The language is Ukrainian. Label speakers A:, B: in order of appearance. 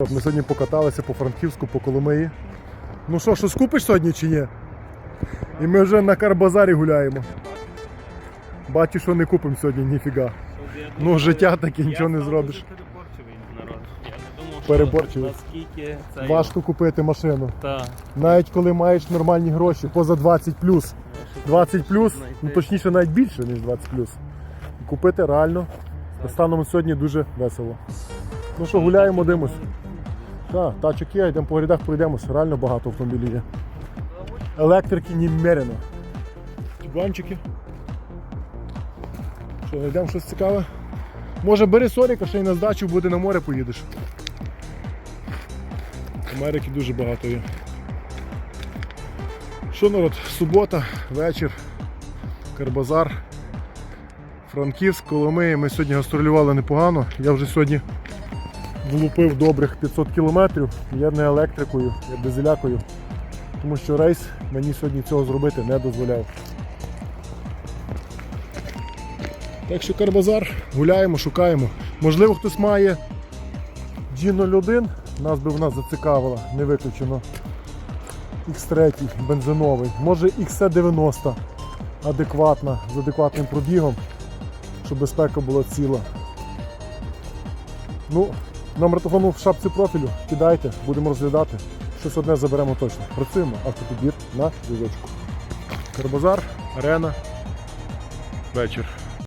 A: Ми сьогодні покаталися по Франківську, по Коломиї. Ну що, що скупиш сьогодні чи ні? І ми вже на Карбазарі гуляємо. Бачу, що не купимо сьогодні ніфіга. Ну, життя таке, нічого не зробиш.
B: Переборчивий
A: Важко купити машину. Навіть коли маєш нормальні гроші, поза 20 плюс. 20 плюс, ну точніше навіть більше, ніж 20 плюс. Купити реально станом сьогодні дуже весело. Ну що, гуляємо, дивимось. Так, тачок є, йдемо по рядах, пройдемось. Реально багато автомобілів є. Електрики немерено. Тюбанчики. Що, знайдемо щось цікаве? Може бери Соріка, ще й на здачу буде на море поїдеш. Америки дуже багато є. Що народ? Субота, вечір, Карбазар, Франківськ, Коломиї. Ми сьогодні гастролювали непогано. Я вже сьогодні влупив добрих 500 кілометрів. Я не електрикою, я дизелякою. Тому що рейс мені сьогодні цього зробити не дозволяв. Так що Карбазар, гуляємо, шукаємо. Можливо, хтось має G01, нас би вона зацікавила, не виключено. X3 бензиновий, може XC90 адекватна, з адекватним пробігом, щоб безпека була ціла. Ну, номер телефону в шапці профілю, кидайте, будемо розглядати. Щось одне заберемо точно. Працюємо, автопідбір на зв'язочку. Карбазар, арена, вечір.